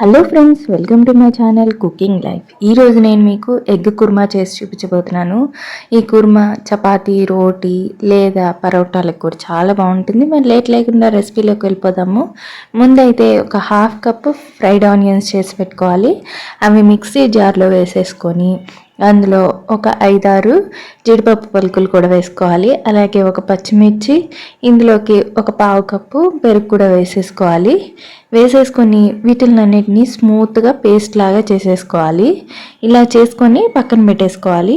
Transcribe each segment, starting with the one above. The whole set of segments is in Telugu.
Hello friends welcome to my channel cooking life ఈరోజు నేను మీకు ఎగ్ కుర్మా చేసి చూపించబోతున్నాను. ఈ కుర్మా చపాతీ రోటీ లేదా పరోటాలకు కూడా చాలా బాగుంటుంది. మరి లేట్ లేకుండా రెసిపీలోకి వెళ్ళిపోదాము. ముందైతే ఒక హాఫ్ కప్ ఫ్రైడ్ ఆనియన్స్ చేసి పెట్టుకోవాలి. అవి మిక్సీ జార్లో వేసేసుకొని అందులో ఒక ఐదారు జీడిపప్పు పలుకులు కూడా వేసుకోవాలి. అలాగే ఒక పచ్చిమిర్చి ఇందులోకి ఒక పావు కప్పు పెరుగు కూడా వేసేసుకోవాలి. వేసేసుకొని వీటిలన్నిటిని స్మూత్గా పేస్ట్ లాగా చేసేసుకోవాలి. ఇలా చేసుకొని పక్కన పెట్టేసుకోవాలి.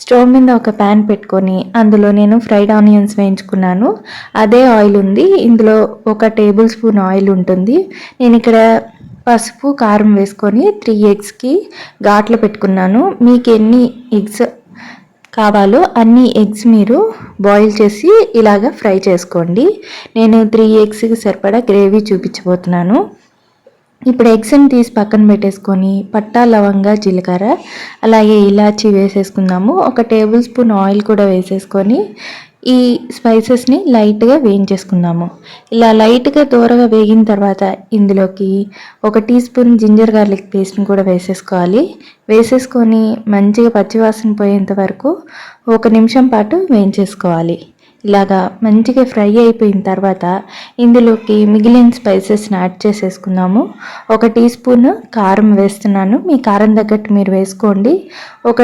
స్టవ్ మీద ఒక ప్యాన్ పెట్టుకొని అందులో నేను ఫ్రైడ్ ఆనియన్స్ వేయించుకున్నాను. అదే ఆయిల్ ఉంది. ఇందులో ఒక టేబుల్ స్పూన్ ఆయిల్ ఉంటుంది. నేను ఇక్కడ పసుపు కారం వేసుకొని త్రీ ఎగ్స్కి ఘాట్లు పెట్టుకున్నాను. మీకు ఎన్ని ఎగ్స్ కావాలో అన్ని ఎగ్స్ మీరు బాయిల్ చేసి ఇలాగ ఫ్రై చేసుకోండి. నేను త్రీ ఎగ్స్కి సరిపడా గ్రేవీ చూపించబోతున్నాను. ఇప్పుడు ఎగ్స్ని తీసి పక్కన పెట్టేసుకొని పట్టా లవంగా జీలకర్ర అలాగే ఇలాచి వేసేసుకుందాము. ఒక టేబుల్ స్పూన్ ఆయిల్ కూడా వేసేసుకొని ఈ స్పైసెస్ని లైట్గా వేయించేసుకుందాము. ఇలా లైట్గా దూరగా వేగిన తర్వాత ఇందులోకి ఒక టీ స్పూన్ జింజర్ గార్లిక్ పేస్ట్ని కూడా వేసేసుకోవాలి. వేసేసుకొని మంచిగా పచ్చివాసన పోయేంత వరకు ఒక నిమిషం పాటు వేయించేసుకోవాలి. ఇలాగా మంచిగా ఫ్రై అయిపోయిన తర్వాత ఇందులోకి మిగిలిన స్పైసెస్ని యాడ్ చేసేసుకుందాము. ఒక టీ స్పూన్ కారం వేస్తున్నాను. మీ కారం తగ్గట్టు మీరు వేసుకోండి. ఒక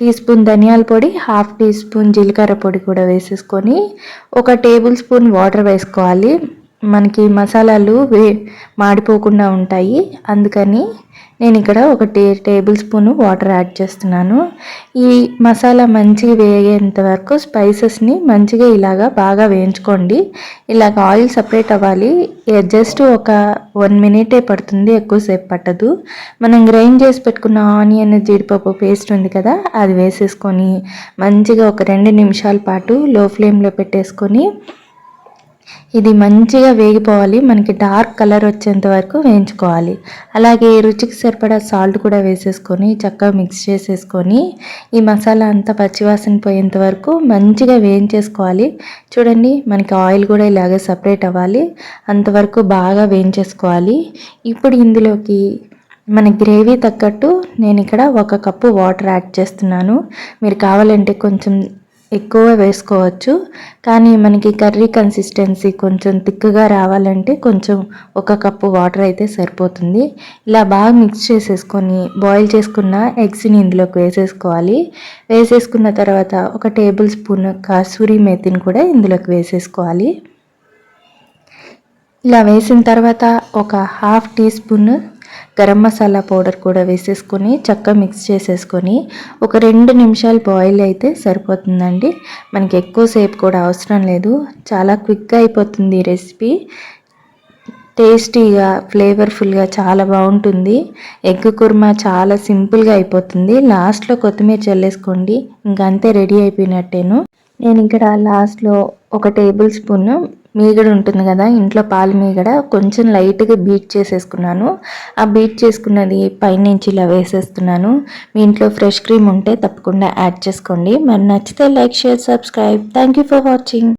టీ స్పూన్ ధనియాల పొడి హాఫ్ టీ స్పూన్ జీలకర్ర పొడి కూడా వేసేసుకొని ఒక టేబుల్ స్పూన్ వాటర్ వేసుకోవాలి. మనకి మసాలాలు వే మాడిపోకుండా ఉంటాయి. అందుకని నేను ఇక్కడ ఒక టే టేబుల్ స్పూన్ వాటర్ యాడ్ చేస్తున్నాను. ఈ మసాలా మంచిగా వేగేంత వరకు స్పైసెస్ని మంచిగా ఇలాగా బాగా వేయించుకోండి. ఇలాగ ఆయిల్ సపరేట్ అవ్వాలి. జస్ట్ ఒక వన్ మినిటే పడుతుంది ఎక్కువసేపు పట్టదు. మనం గ్రైండ్ చేసి పెట్టుకున్న ఆనియన్ జీడిపప్పు పేస్ట్ ఉంది కదా అది వేసేసుకొని మంచిగా ఒక రెండు నిమిషాల పాటు లో ఫ్లేమ్లో పెట్టేసుకొని ఇది మంచిగా వేగిపోవాలి. మనకి డార్క్ కలర్ వచ్చేంత వరకు వేయించుకోవాలి. అలాగే రుచికి సరిపడా సాల్ట్ కూడా వేసేసుకొని చక్కగా మిక్స్ చేసేసుకొని ఈ మసాలా అంతా పచ్చివాసన పోయేంత వరకు మంచిగా వేయించేసుకోవాలి. చూడండి మనకి ఆయిల్ కూడా ఇలాగే సపరేట్ అవ్వాలి. అంతవరకు బాగా వేయించేసుకోవాలి. ఇప్పుడు ఇందులోకి మన గ్రేవీ తగ్గట్టు నేను ఇక్కడ ఒక కప్పు వాటర్ యాడ్ చేస్తున్నాను. మీరు కావాలంటే కొంచెం ఎక్కువ వేసుకోవచ్చు. కానీ మనకి కర్రీ కన్సిస్టెన్సీ కొంచెం థిక్గా రావాలంటే కొంచెం ఒక కప్పు వాటర్ అయితే సరిపోతుంది. ఇలా బాగా మిక్స్ చేసేసుకొని బాయిల్ చేసుకున్న ఎగ్స్ని ఇందులోకి వేసేసుకోవాలి. వేసేసుకున్న తర్వాత ఒక టేబుల్ స్పూన్ కాసూరి మేతిని కూడా ఇందులోకి వేసేసుకోవాలి. ఇలా వేసిన తర్వాత ఒక half teaspoon garam masala powder కూడా వేసేసుకొని చక్కగా మిక్స్ చేసేసుకొని ఒక రెండు నిమిషాలు బాయిల్ అయితే సరిపోతుందండి. మనకి ఎక్కువసేపు కూడా అవసరం లేదు. చాలా క్విక్గా అయిపోతుంది ఈ రెసిపీ. టేస్టీగా ఫ్లేవర్ఫుల్గా చాలా బాగుంటుంది. ఎగ్ కుర్మా చాలా సింపుల్గా అయిపోతుంది. లాస్ట్లో కొత్తిమీర చల్లేసుకోండి. ఇంకంతే రెడీ అయిపోయినట్టేను. నేను ఇక్కడ లాస్ట్లో ఒక టేబుల్ స్పూన్ మీగడ ఉంటుంది కదా ఇంట్లో పాలు మీగడ కొంచెం లైట్గా బీట్ చేసేసుకున్నాను. ఆ బీట్ చేసుకున్నది పైనుంచి ఇలా వేసేస్తున్నాను. మీ ఇంట్లో ఫ్రెష్ క్రీమ్ ఉంటే తప్పకుండా యాడ్ చేసుకోండి. మరి నచ్చితే like share subscribe. Thank you for watching.